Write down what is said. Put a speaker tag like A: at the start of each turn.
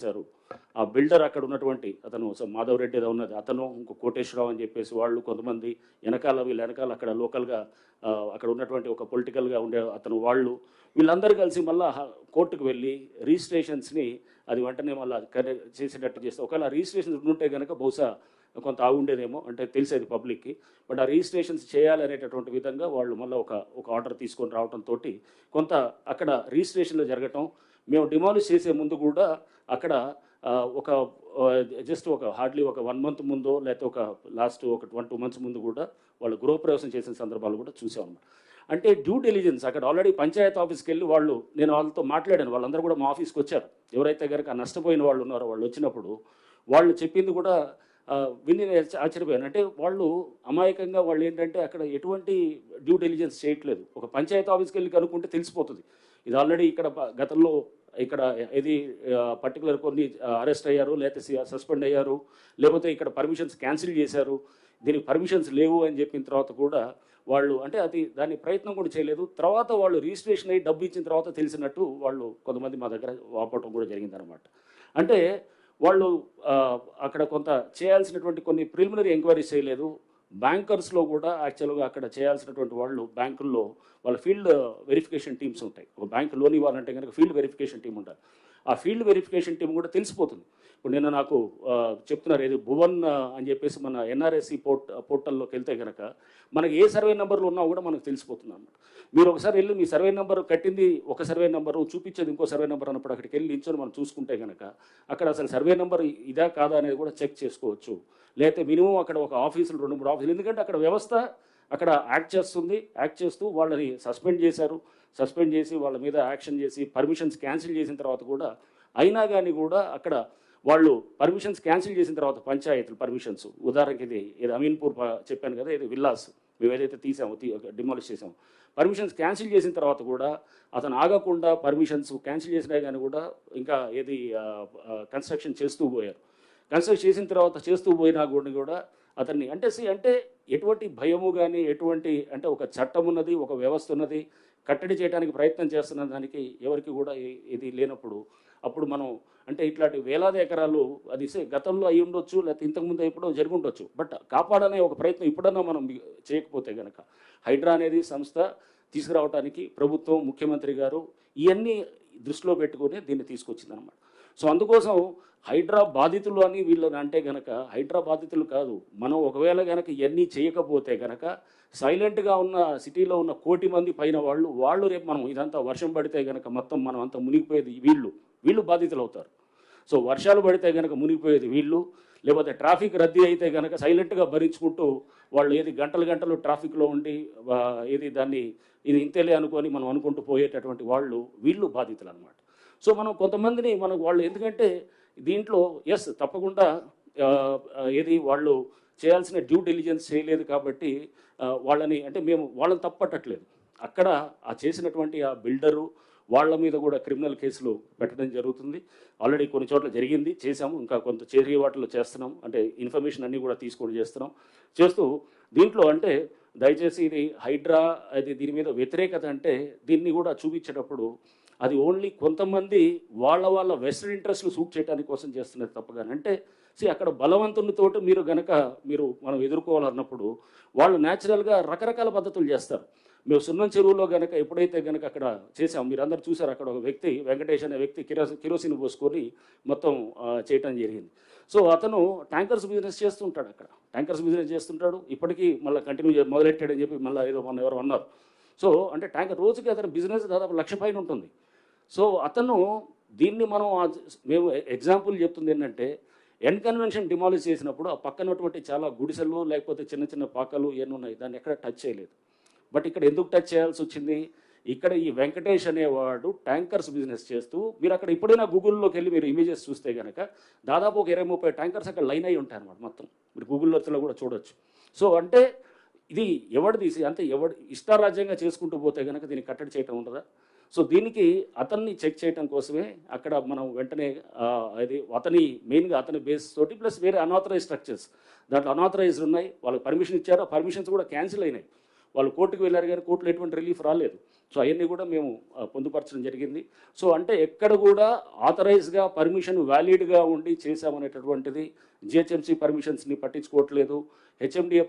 A: చేశారు ఆ బిల్డర్ అక్కడ ఉన్నటువంటి అతను మాధవ్ రెడ్డి ఏదో ఉన్నది. అతను ఇంకో కోటేశ్వరరావు అని చెప్పేసి వాళ్ళు కొంతమంది వెనకాల వీళ్ళ వెనకాల అక్కడ లోకల్గా అక్కడ ఉన్నటువంటి ఒక పొలిటికల్గా ఉండే అతను వాళ్ళు వీళ్ళందరూ కలిసి మళ్ళీ కోర్టుకు వెళ్ళి రిజిస్ట్రేషన్స్ని అది వెంటనే మళ్ళీ కరెక్ట్ చేసేటట్టు చేస్తే ఒకవేళ రిజిస్ట్రేషన్స్ ఉంటే కనుక బహుశా కొంత ఆగుండేదేమో అంటే తెలిసేది పబ్లిక్కి. బట్ ఆ రిజిస్ట్రేషన్స్ చేయాలనేటటువంటి విధంగా వాళ్ళు మళ్ళీ ఒక ఒక ఆర్డర్ తీసుకొని రావడంతో కొంత అక్కడ రిజిస్ట్రేషన్లో జరగటం మేము డిమాలిష్ చేసే ముందు కూడా అక్కడ ఒక జస్ట్ ఒక హార్డ్లీ ఒక వన్ మంత్ ముందో లేకపోతే ఒక లాస్ట్ ఒక వన్ టూ మంత్స్ ముందు కూడా వాళ్ళు గృహప్రవేశం చేసిన సందర్భాలు కూడా చూసాం అనమాట అంటే డ్యూ డెలిజెన్స్ అక్కడ ఆల్రెడీ పంచాయత్ ఆఫీస్కి వెళ్ళి వాళ్ళు నేను వాళ్ళతో మాట్లాడాను. వాళ్ళందరూ కూడా మా ఆఫీస్కి వచ్చారు. ఎవరైతే కనుక నష్టపోయిన వాళ్ళు ఉన్నారో వాళ్ళు వచ్చినప్పుడు వాళ్ళు చెప్పింది కూడా విని నేను ఆశ్చర్యపోయాను. అంటే వాళ్ళు అమాయకంగా వాళ్ళు ఏంటంటే అక్కడ ఎటువంటి డ్యూ డెలిజెన్స్ చేయట్లేదు. ఒక పంచాయత్ ఆఫీస్కి వెళ్ళి కనుక్కుంటే తెలిసిపోతుంది. ఇది ఆల్రెడీ ఇక్కడ గతంలో ఇక్కడ ఇది పర్టికులర్ కొన్ని అరెస్ట్ అయ్యారు లేకపోతే సస్పెండ్ అయ్యారు లేకపోతే ఇక్కడ పర్మిషన్స్ క్యాన్సిల్ చేశారు దీనికి పర్మిషన్స్ లేవు అని చెప్పిన తర్వాత కూడా వాళ్ళు అంటే అది దాని ప్రయత్నం కూడా చేయలేదు. తర్వాత వాళ్ళు రిజిస్ట్రేషన్ అయ్యి డబ్బు ఇచ్చిన తర్వాత తెలిసినట్టు వాళ్ళు కొంతమంది మా దగ్గర వాపటం కూడా జరిగిందనమాట అంటే వాళ్ళు అక్కడ కొంత చేయాల్సినటువంటి కొన్ని ప్రిలిమినరీ ఎంక్వైరీస్ చేయలేదు. బ్యాంకర్స్లో కూడా యాక్చువల్గా అక్కడ చేయాల్సినటువంటి వాళ్ళు బ్యాంకుల్లో వాళ్ళ ఫీల్డ్ వెరిఫికేషన్ టీమ్స్ ఉంటాయి. ఒక బ్యాంక్ లోన్ ఇవ్వాలంటే కనుక ఫీల్డ్ వెరిఫికేషన్ టీం ఉండాలి. ఆ ఫీల్డ్ వెరిఫికేషన్ టీం కూడా తెలిసిపోతుంది. ఇప్పుడు నిన్న నాకు చెప్తున్నారు ఏది భువన్ అని చెప్పేసి మన ఎన్ఆర్ఎస్సి పోర్ట్ పోర్టల్లోకి వెళ్తే కనుక మనకి ఏ సర్వే నెంబర్లు ఉన్నా కూడా మనకు తెలిసిపోతుంది అనమాట మీరు ఒకసారి వెళ్ళి మీ సర్వే నెంబర్ కట్టింది ఒక సర్వే నెంబరు చూపించేది ఇంకో సర్వే నెంబర్ అన్నప్పుడు అక్కడికి వెళ్ళి నించొని మనం చూసుకుంటే కనుక అక్కడ అసలు సర్వే నెంబర్ ఇదా కాదా అనేది కూడా చెక్ చేసుకోవచ్చు. లేకపోతే మినిమం అక్కడ ఒక ఆఫీసులు రెండు మూడు ఆఫీసులు. ఎందుకంటే అక్కడ వ్యవస్థ అక్కడ యాక్ట్ చేస్తుంది. యాక్ట్ చేస్తూ వాళ్ళని సస్పెండ్ చేశారు. సస్పెండ్ చేసి వాళ్ళ మీద యాక్షన్ చేసి పర్మిషన్స్ క్యాన్సిల్ చేసిన తర్వాత కూడా అయినా కానీ కూడా అక్కడ వాళ్ళు పర్మిషన్స్ క్యాన్సిల్ చేసిన తర్వాత పంచాయతీలు పర్మిషన్స్. ఉదాహరణకి ఇది ఇది అమీన్పూర్ చెప్పాను కదా ఇది విల్లాస్. మేము ఏదైతే తీసామో డిమాలిష్ చేసాము. పర్మిషన్స్ క్యాన్సిల్ చేసిన తర్వాత కూడా అతను ఆగకుండా పర్మిషన్స్ క్యాన్సిల్ చేసినా కానీ కూడా ఇంకా ఏది కన్స్ట్రక్షన్ చేస్తూ పోయారు. కన్స్ట్రక్ట్ చేసిన తర్వాత చేస్తూ పోయినా కూడా కూడా అతన్ని అంటే సి అంటే ఎటువంటి భయము కానీ ఎటువంటి అంటే ఒక చట్టం ఉన్నది ఒక వ్యవస్థ ఉన్నది కట్టడి చేయడానికి ప్రయత్నం చేస్తున్న దానికి ఎవరికి కూడా ఇది లేనప్పుడు అప్పుడు మనం అంటే ఇట్లాంటి వేలాది ఎకరాలు అది గతంలో అయి ఉండొచ్చు లేకపోతే ఇంతకుముందు ఎప్పుడో జరిగి ఉండొచ్చు బట్ కాపాడనే ఒక ప్రయత్నం ఇప్పుడన్నా మనం చేయకపోతే కనుక హైడ్రా అనేది సంస్థ తీసుకురావడానికి ప్రభుత్వం ముఖ్యమంత్రి గారు ఇవన్నీ దృష్టిలో పెట్టుకొని దీన్ని తీసుకొచ్చిందనమాట సో అందుకోసం హైడ్రా బాధితులు అని వీళ్ళని అంటే గనక హైడ్రా బాధితులు కాదు. మనం ఒకవేళ గనక ఇవన్నీ చేయకపోతే గనక సైలెంట్గా ఉన్న సిటీలో ఉన్న కోటి మంది పైన వాళ్ళు వాళ్ళు రేపు మనం ఇదంతా వర్షం పడితే గనక మొత్తం మనం అంతా మునిగిపోయేది వీళ్ళు. వీళ్ళు బాధితులు అవుతారు సో వర్షాలు పడితే గనక మునిగిపోయేది వీళ్ళు. లేకపోతే ట్రాఫిక్ రద్దీ అయితే గనక సైలెంట్గా భరించుకుంటూ వాళ్ళు ఏది గంటలు గంటలు ట్రాఫిక్లో ఉండి ఏది దాన్ని ఇది ఇంతేలే అనుకొని మనం అనుకుంటూ పోయేటటువంటి వాళ్ళు వీళ్ళు బాధితులు అనమాట సో మనం కొంతమందిని మనం వాళ్ళు ఎందుకంటే దీంట్లో ఎస్ తప్పకుండా ఏది వాళ్ళు చేయాల్సిన డ్యూ డెలిజెన్స్ చేయలేదు కాబట్టి వాళ్ళని అంటే మేము వాళ్ళని తప్పట్టట్లేదు. అక్కడ ఆ చేసినటువంటి ఆ బిల్డరు వాళ్ళ మీద కూడా క్రిమినల్ కేసులు పెట్టడం జరుగుతుంది. ఆల్రెడీ కొన్ని చోట్ల జరిగింది చేశాము. ఇంకా కొంత చేరిగే వాటిలో చేస్తున్నాం. అంటే ఇన్ఫర్మేషన్ అన్నీ కూడా తీసుకొని చేస్తున్నాం. చేస్తూ దీంట్లో అంటే దయచేసి ఇది హైడ్రా అది దీని మీద వ్యతిరేకత అంటే దీన్ని కూడా చూపించేటప్పుడు అది ఓన్లీ కొంతమంది వాళ్ళ వాళ్ళ వెస్టర్న్ ఇంట్రెస్ట్లు సూట్ చేయడానికి కోసం చేస్తున్నారు తప్పగాని. అంటే సి అక్కడ బలవంతునితోటి మీరు గనక మీరు మనం ఎదుర్కోవాలన్నప్పుడు వాళ్ళు న్యాచురల్గా రకరకాల పద్ధతులు చేస్తారు. మేము సున్నం చెరువులో గనక ఎప్పుడైతే గనక అక్కడ చేసాం మీరు అందరు చూసారు అక్కడ ఒక వ్యక్తి వెంకటేష్ అనే వ్యక్తి కిరోసి కిరోసిన్ పోసుకొని మొత్తం చేయటం జరిగింది. సో అతను ట్యాంకర్స్ బిజినెస్ చేస్తుంటాడు అక్కడ. ట్యాంకర్స్ బిజినెస్ చేస్తుంటాడు. ఇప్పటికీ మళ్ళీ కంటిన్యూ మొదలెట్టాడని చెప్పి మళ్ళీ ఏదో మన ఎవరు అన్నారు. సో అంటే ట్యాంకర్ రోజుకి అతని బిజినెస్ దాదాపు లక్ష పైన ఉంటుంది. సో అతను దీన్ని మనం మేము ఎగ్జాంపుల్ చెప్తుంది ఏంటంటే ఎన్ కన్వెన్షన్ డిమాలిష్ చేసినప్పుడు ఆ పక్కనటువంటి చాలా గుడిసెలు లేకపోతే చిన్న చిన్న పాకలు ఇవన్నీ ఉన్నాయి దాన్ని ఎక్కడ టచ్ చేయలేదు. బట్ ఇక్కడ ఎందుకు టచ్ చేయాల్సి వచ్చింది? ఇక్కడ ఈ వెంకటేష్ అనేవాడు ట్యాంకర్స్ బిజినెస్ చేస్తూ మీరు అక్కడ ఎప్పుడైనా గూగుల్లోకి వెళ్ళి మీరు ఇమేజెస్ చూస్తే కనుక దాదాపు ఒక ఇరవై ముప్పై ట్యాంకర్స్ అక్కడ లైన్ అయి ఉంటాయి అనమాట మొత్తం. మీరు గూగుల్లో కూడా చూడొచ్చు. సో అంటే ఇది ఎవడు తీసి అంటే ఎవడు ఇష్టారాజ్యంగా చేసుకుంటూ పోతే కనుక దీన్ని కట్టడి చేయటం ఉండదా? సో దీనికి అతన్ని చెక్ చేయటం కోసమే అక్కడ మనం వెంటనే అది అతని మెయిన్గా అతని బేస్ తోటి ప్లస్ వేరే అనాథరైజ్ స్ట్రక్చర్స్. దాంట్లో అనాథరైజ్డ్ ఉన్నాయి వాళ్ళకి పర్మిషన్ ఇచ్చారు. ఆ పర్మిషన్స్ కూడా క్యాన్సిల్ అయినాయి. వాళ్ళు కోర్టుకు వెళ్ళారు కానీ కోర్టులో ఎటువంటి రిలీఫ్ రాలేదు. సో అవన్నీ కూడా మేము పొందుపరచడం జరిగింది. సో అంటే ఎక్కడ కూడా ఆథరైజ్గా పర్మిషన్ వ్యాలిడ్గా ఉండి చేశామనేటటువంటిది జిహెచ్ఎంసీ పర్మిషన్స్ని పట్టించుకోవట్లేదు. హెచ్ఎండిఏ